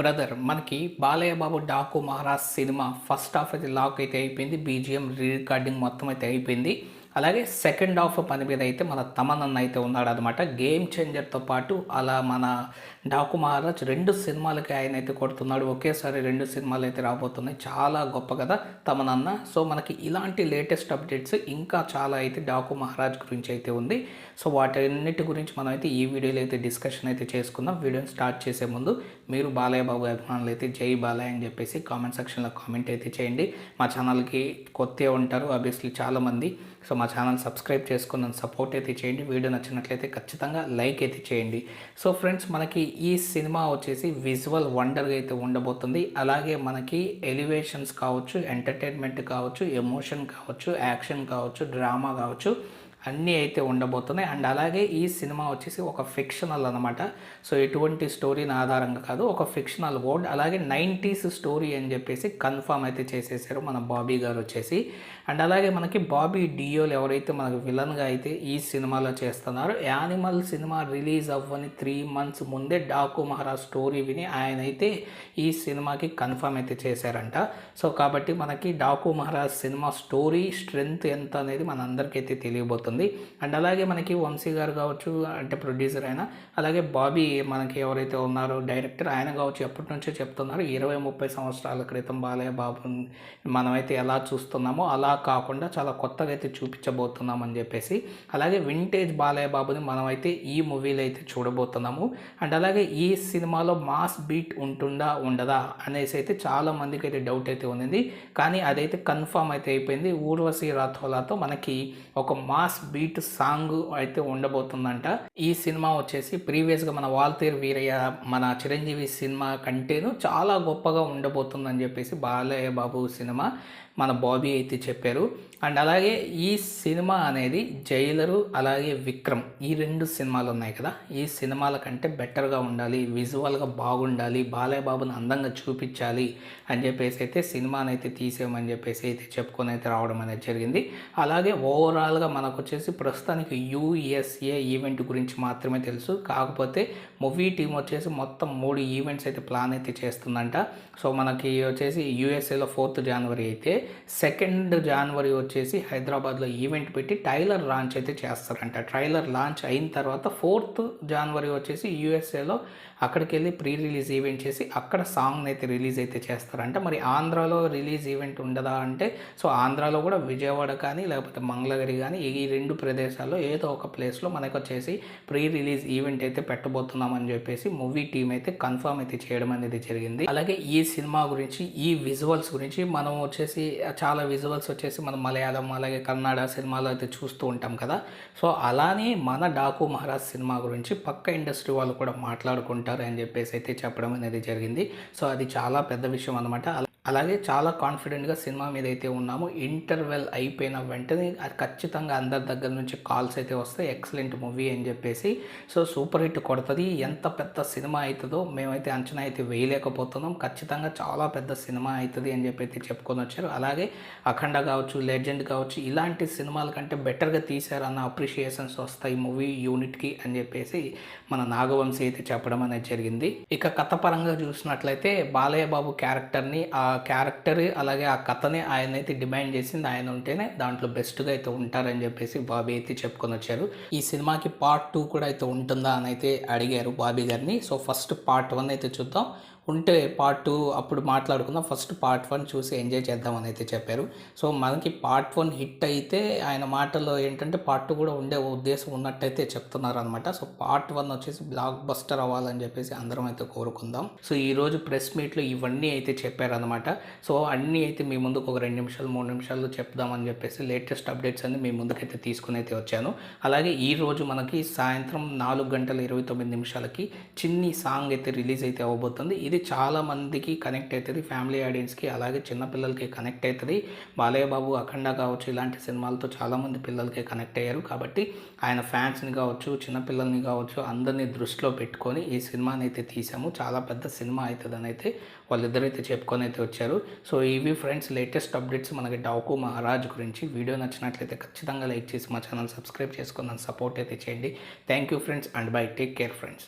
Brother మనకి Balayya Babu Daku Maharaj cinema first half అయితే lock అయితే అయిపోయింది. బీజిఎం రీ రికార్డింగ్ మొత్తం అయితే అయిపోయింది. అలాగే సెకండ్ హాఫ్ పని మీద అయితే మన తమనన్న అయితే ఉన్నాడు అనమాట గేమ్ చేంజర్తో పాటు అలా మన డాకు మహారాజ్ రెండు సినిమాలకి ఆయన అయితే కొడుతున్నాడు. ఒకేసారి రెండు సినిమాలు అయితే రాబోతున్నాయి. చాలా గొప్ప కదా తమనన్న సో మనకి ఇలాంటి లేటెస్ట్ అప్డేట్స్ ఇంకా చాలా అయితే డాకు మహారాజ్ గురించి అయితే ఉంది. సో వాటన్నిటి గురించి మనం అయితే ఈ వీడియోలో అయితే డిస్కషన్ అయితే చేసుకుందాం. వీడియోని స్టార్ట్ చేసే ముందు మీరు బాలయ్య బాబు అభిమానులు అయితే జై బాలయ్య అని చెప్పేసి కామెంట్ సెక్షన్లో కామెంట్ అయితే చేయండి. మా ఛానల్కి కొత్త ఉంటారు ఆబ్వియస్లీ చాలామంది. సో మా ఛానల్ సబ్స్క్రైబ్ చేసుకుని నన్ను సపోర్ట్ అయితే చేయండి. వీడియో నచ్చినట్లయితే ఖచ్చితంగా లైక్ అయితే చేయండి. సో ఫ్రెండ్స్ మనకి ఈ సినిమా వచ్చేసి విజువల్ వండర్గా అయితే ఉండబోతుంది. అలాగే మనకి ఎలివేషన్స్ కావచ్చు ఎంటర్టైన్మెంట్ కావచ్చు ఎమోషన్ కావచ్చు యాక్షన్ కావచ్చు డ్రామా కావచ్చు. అన్నీ అయితే ఉండబోతున్నాయి. అండ్ అలాగే ఈ సినిమా వచ్చేసి ఒక ఫిక్షనల్ అనమాట సో ఎటువంటి స్టోరీని ఆధారంగా కాదు ఒక ఫిక్షనల్ వర్డ్. అలాగే నైంటీస్ స్టోరీ అని చెప్పేసి కన్ఫామ్ అయితే చేసేసారు మన బాబీ గారు వచ్చేసి. అండ్ అలాగే మనకి బాబీ డియోలు ఎవరైతే మనకు విలన్గా అయితే ఈ సినిమాలో చేస్తున్నారు యానిమల్ సినిమా రిలీజ్ అవ్వని త్రీ మంత్స్ ముందే డాకు మహారాజ్ స్టోరీ విని ఆయన అయితే ఈ సినిమాకి కన్ఫర్మ్ అయితే చేశారంట. సో కాబట్టి మనకి Daku Maharaj cinema story strength ఎంత అనేది మన తెలియబోతుంది. తెలియబోతుంది అండ్ అలాగే మనకి వంశీ గారు కావచ్చు అంటే ప్రొడ్యూసర్ ఆయన అలాగే బాబీ మనకి ఎవరైతే ఉన్నారో డైరెక్టర్ ఆయన కావచ్చు ఎప్పటి నుంచో చెప్తున్నారు ఇరవై ముప్పై సంవత్సరాల క్రితం బాలయ్య బాబు మనమైతే ఎలా చూస్తున్నామో అలా కాకుండా చాలా కొత్తగా అయితే చూపించబోతున్నామని చెప్పేసి అలాగే వింటేజ్ బాలయ్య బాబుని మనమైతే ఈ మూవీలో అయితే చూడబోతున్నాము. అండ్ అలాగే ఈ సినిమాలో మాస్ బీట్ ఉంటుందా ఉండదా అనేసి అయితే చాలా మందికి అయితే డౌట్ అయితే ఉంది కానీ అదైతే కన్ఫామ్ అయితే అయిపోయింది. ఊర్వశి రాథోలాతో మనకి ఒక మాస్ బీట్ సాంగ్ అయితే ఉండబోతుందంట. ఈ సినిమా వచ్చేసి ప్రీవియస్గా మన వాల్తేర్ వీరయ్య మన చిరంజీవి సినిమా కంటేను చాలా గొప్పగా ఉండబోతుందని చెప్పేసి బాలయ్య బాబు సినిమా మన బాబీ అయితే చెప్పారు. అండ్ అలాగే ఈ సినిమా అనేది జైలరు అలాగే విక్రమ్ ఈ రెండు సినిమాలు ఉన్నాయి కదా. ఈ సినిమాల కంటే బెటర్గా ఉండాలి విజువల్గా బాగుండాలి బాలయ్య బాబుని అందంగా చూపించాలి అని చెప్పేసి అయితే సినిమాని అయితే తీసేయమని చెప్పేసి అయితే చెప్పుకొని అయితే రావడం అనేది జరిగింది. అలాగే ఓవరాల్గా మనకు వచ్చేసి ప్రస్తుతానికి యూఎస్ఏ ఈవెంట్ గురించి మాత్రమే తెలుసు. కాకపోతే మూవీ టీం వచ్చేసి మొత్తం మూడు ఈవెంట్స్ అయితే ప్లాన్ అయితే చేస్తుందంట. సో మనకి వచ్చేసి యూఎస్ఏలో ఫోర్త్ జనవరి అయితే సెకండ్ జనవరి వచ్చేసి హైదరాబాద్లో ఈవెంట్ పెట్టి ట్రైలర్ లాంచ్ అయితే చేస్తారంట. ట్రైలర్ లాంచ్ అయిన తర్వాత ఫోర్త్ జనవరి వచ్చేసి యూఎస్ఏలో అక్కడికి వెళ్ళి ప్రీ రిలీజ్ ఈవెంట్ చేసి అక్కడ సాంగ్ని అయితే రిలీజ్ అయితే చేస్తారంట. మరి ఆంధ్రాలో రిలీజ్ ఈవెంట్ ఉండదా అంటే సో ఆంధ్రాలో కూడా విజయవాడ కానీ లేకపోతే మంగళగిరి కానీ ఈ రెండు ప్రదేశాల్లో ఏదో ఒక ప్లేస్లో మనకు వచ్చేసి ప్రీ రిలీజ్ ఈవెంట్ అయితే పెట్టబోతున్నామని చెప్పేసి మూవీ టీం అయితే కన్ఫర్మ్ అయితే చేయడం అనేది జరిగింది. అలాగే ఈ సినిమా గురించి ఈ విజువల్స్ గురించి మనం వచ్చేసి చాలా విజువల్స్ వచ్చేసి మనం మలయాళం అలాగే కన్నడ సినిమాలో అయితే చూస్తూ ఉంటాం కదా. సో అలానే మన డాకు మహారాజ్ సినిమా గురించి పక్క ఇండస్ట్రీ వాళ్ళు కూడా మాట్లాడుకుంటారు అని చెప్పేసి అయితే చెప్పడం అనేది జరిగింది. సో అది చాలా పెద్ద విషయం అనమాట అలాగే చాలా కాన్ఫిడెంట్గా సినిమా మీద అయితే ఉన్నామో. ఇంటర్వెల్ అయిపోయిన వెంటనే అది ఖచ్చితంగా అందరి దగ్గర నుంచి కాల్స్ అయితే వస్తాయి. ఎక్సలెంట్ మూవీ అని చెప్పేసి. సో సూపర్ హిట్ కొడుతుంది. ఎంత పెద్ద సినిమా అవుతుందో మేమైతే అంచనా అయితే వేయలేకపోతున్నాం. ఖచ్చితంగా చాలా పెద్ద సినిమా అవుతుంది అని చెప్పి అయితే చెప్పుకొని వచ్చారు. అలాగే అఖండ కావచ్చు లెజెండ్ కావచ్చు ఇలాంటి సినిమాల కంటే బెటర్గా తీశారన్న అప్రిషియేషన్స్ వస్తాయి మూవీ యూనిట్కి అని చెప్పేసి మన నాగవంశీ అయితే చెప్పడం అనేది జరిగింది. ఇక కథ పరంగా చూసినట్లయితే బాలయ్య బాబు క్యారెక్టర్ని ఆ క్యారెక్టర్ అలాగే ఆ కథని ఆయన అయితే డిమాండ్ చేసింది. ఆయన ఉంటేనే దాంట్లో బెస్ట్గా అయితే ఉంటారని చెప్పేసి బాబీ అయితే చెప్పుకొని వచ్చారు. ఈ సినిమాకి పార్ట్ టూ కూడా అయితే ఉంటుందా అని అయితే అడిగారు బాబీ గారిని. సో ఫస్ట్ పార్ట్ వన్ అయితే చూద్దాం. ఉంటే పార్ట్ టూ అప్పుడు మాట్లాడుకుందాం. ఫస్ట్ పార్ట్ వన్ చూసి ఎంజాయ్ చేద్దామని అయితే చెప్పారు. సో మనకి పార్ట్ వన్ హిట్ అయితే ఆయన మాటలో ఏంటంటే పార్ట్ టూ కూడా ఉండే ఉద్దేశం ఉన్నట్టయితే చెప్తున్నారు అనమాట సో పార్ట్ వన్ వచ్చేసి బ్లాక్ బస్టర్ అవ్వాలని చెప్పేసి అందరం అయితే కోరుకుందాం. సో ఈరోజు ప్రెస్ మీట్లో ఇవన్నీ అయితే చెప్పారనమాట సో అన్నీ అయితే మీ ముందుకు ఒక రెండు నిమిషాలు మూడు నిమిషాలు చెప్దామని చెప్పేసి లేటెస్ట్ అప్డేట్స్ అన్ని మీ ముందుకైతే తీసుకుని అయితే వచ్చాను. అలాగే ఈరోజు మనకి సాయంత్రం నాలుగు గంటల ఇరవై తొమ్మిది నిమిషాలకి చిన్ని సాంగ్ అయితే రిలీజ్ అయితే అవ్వబోతుంది. ఇది ఇది చాలా మందికి కనెక్ట్ అవుతుంది ఫ్యామిలీ ఆడియన్స్కి అలాగే చిన్నపిల్లలకి కనెక్ట్ అవుతుంది బాలయ్య బాబు అఖండ కావచ్చు ఇలాంటి సినిమాలతో చాలామంది పిల్లలకి కనెక్ట్ అయ్యారు. కాబట్టి ఆయన ఫ్యాన్స్ని కావచ్చు చిన్నపిల్లల్ని కావచ్చు అందరినీ దృష్టిలో పెట్టుకొని ఈ సినిమాని అయితే తీసాము చాలా పెద్ద సినిమా అవుతుందని అయితే వాళ్ళిద్దరైతే చెప్పుకొని అయితే వచ్చారు. సో ఇవి ఫ్రెండ్స్ లేటెస్ట్ అప్డేట్స్ మనకి డాకు మహారాజ్ గురించి. వీడియో నచ్చినట్లయితే ఖచ్చితంగా లైక్ చేసి మా ఛానల్ సబ్స్క్రైబ్ చేసుకుని సపోర్ట్ అయితే చేయండి. Thank you friends and bye take care friends